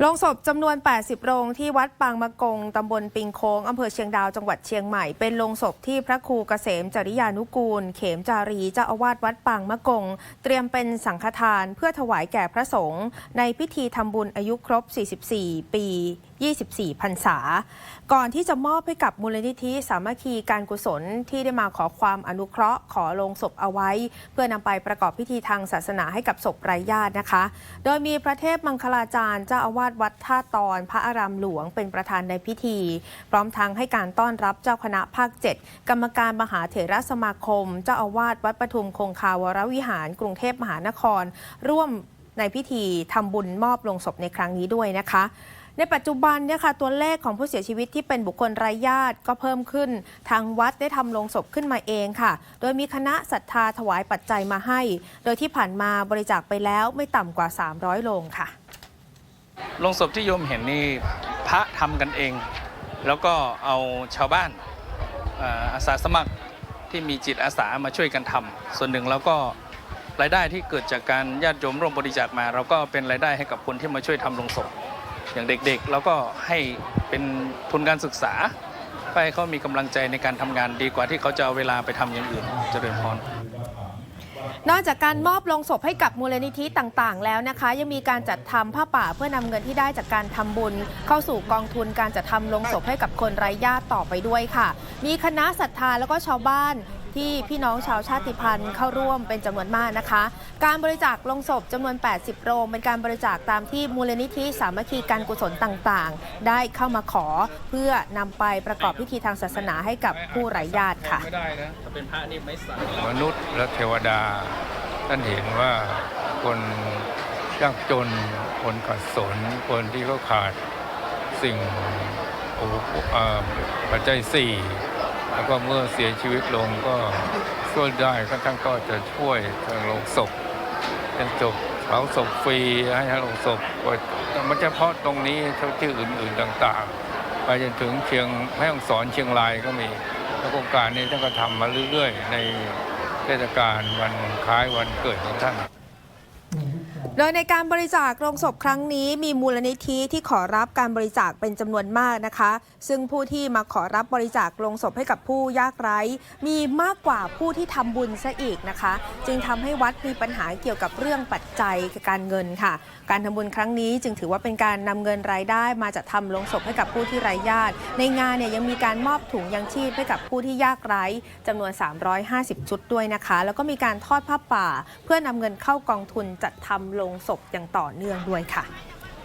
โรงศพจำนวน 80 โรงที่วัดปางมะกง ตำบลปิงโค้ง อำเภอเชียงดาว จังหวัดเชียงใหม่ เป็นโรงศพที่พระครูเกษมจริยานุกูล เขมจารีเจ้าอาวาสวัดปางมะกง เตรียมเป็นสังฆทานเพื่อถวายแก่พระสงฆ์ในพิธีทำบุญอายุครบ 44 ปี24พรรษา ก่อนที่จะมอบให้กับมูลนิธิสามัคคีการกุศลที่ได้มาขอความอนุเคราะห์ ขอลงศพเอาไว้ เพื่อนำไปประกอบพิธีทางศาสนาให้กับศพไร้ญาตินะคะ โดยมีพระเทพมังคลาจารย์เจ้าอาวาสวัดท่าตอน พระอารามหลวงเป็นประธานในพิธี พร้อมทั้งให้การต้อนรับเจ้าคณะภาค 7 กรรมการมหาเถรสมาคม เจ้าอาวาสวัดปทุมคงคาวรวิหาร กรุงเทพมหานคร ร่วมในพิธีทำบุญมอบลงศพในครั้งนี้ด้วยนะคะ ในปัจจุบันเนี่ยค่ะตัวเลขของผู้เสียชีวิตที่เป็นบุคคลไร้ญาติก็เพิ่มขึ้น ทางวัดได้ทำลงศพขึ้นมาเองค่ะ โดยมีคณะศรัทธาถวายปัจจัยมาให้ โดยที่ผ่านมาบริจาคไปแล้วไม่ต่ำกว่า 300 โลงค่ะลงศพที่โยมเห็นนี่พระทำกันเอง แล้วก็เอาชาวบ้านอาสาสมัครที่มีจิตอาสามาช่วยกันทำส่วนหนึ่งแล้วก็รายได้ที่เกิดจากการญาติโยมร่วมบริจาคมา เราก็เป็นรายได้ให้กับคนที่มาช่วยทำลงศพ อย่างเด็กๆแล้วก็ให้เป็นทุนการศึกษาเพื่อให้เขามีกำลังใจในการทำงานดีกว่าที่เขาจะเอาเวลาไปทำอย่างอื่นเจริญพรนอกจากการมอบลงศพให้กับมูลนิธิต่างๆ แล้วนะคะ ยังมีการจัดทำผ้าป่าเพื่อนำเงินที่ได้จากการทำบุญ เข้าสู่กองทุนการจัดทำลงศพให้กับคนไร้ญาติต่อไปด้วยค่ะ มีคณะศรัทธาแล้วก็ชาวบ้าน ที่พี่น้องชาวชาติพันธุ์เข้าร่วมเป็นจำนวนมากนะคะ การบริจาคลงศพจำนวน 80 โรงเป็นการบริจาคตามที่มูลนิธิสามัคคีการกุศลต่างๆ ได้เข้ามาขอเพื่อนำไปประกอบพิธีทางศาสนาให้กับผู้ไร้ญาติค่ะไม่ได้นะจะเป็นพระนี่ไม่ใส่มนุษย์และเทวดา ท่านเห็นว่าคนยากจนคนขัดสนคนที่เขาขาดสิ่งปัจจัยสี่ แล้วก็เมื่อเสียชีวิตลงก็ช่วยได้ก็ท่านก็จะช่วยทางโรงศพเป็นศพเผาศพฟรีให้โรงศพมันเฉพาะตรงนี้เท่าที่อื่นๆต่าง ๆ ไปจนถึงเชียงแม่ฮ่องสอนเชียงรายก็มีแล้วโครงการนี้ท่านก็ทำมาเรื่อยๆ ในเทศกาลวันคล้ายวันเกิดของท่าน โดยในการบริจาคโรงศพครั้งนี้มีมูลนิธิที่ขอรับการบริจาคเป็นจำนวนมากนะคะ ซึ่งผู้ที่มาขอรับบริจาคโรงศพให้กับผู้ยากไร้ มีมากกว่าผู้ที่ทำบุญซะอีกนะคะ จึงทำให้วัดมีปัญหาเกี่ยวกับเรื่องปัจจัยการเงินค่ะ การทำบุญครั้งนี้จึงถือว่าเป็นการนำเงินรายได้ มาจัดทำโรงศพให้กับผู้ที่ไร้ญาติ ในงานเนี่ยยังมีการมอบถุงยังชีพให้กับผู้ที่ยากไร้จำนวน 350 ชุดด้วยนะคะ แล้วก็มีการทอดผ้าป่า เพื่อนำเงินเข้ากองทุนจัดทำโรงศพอย่างต่อเนื่องด้วยค่ะ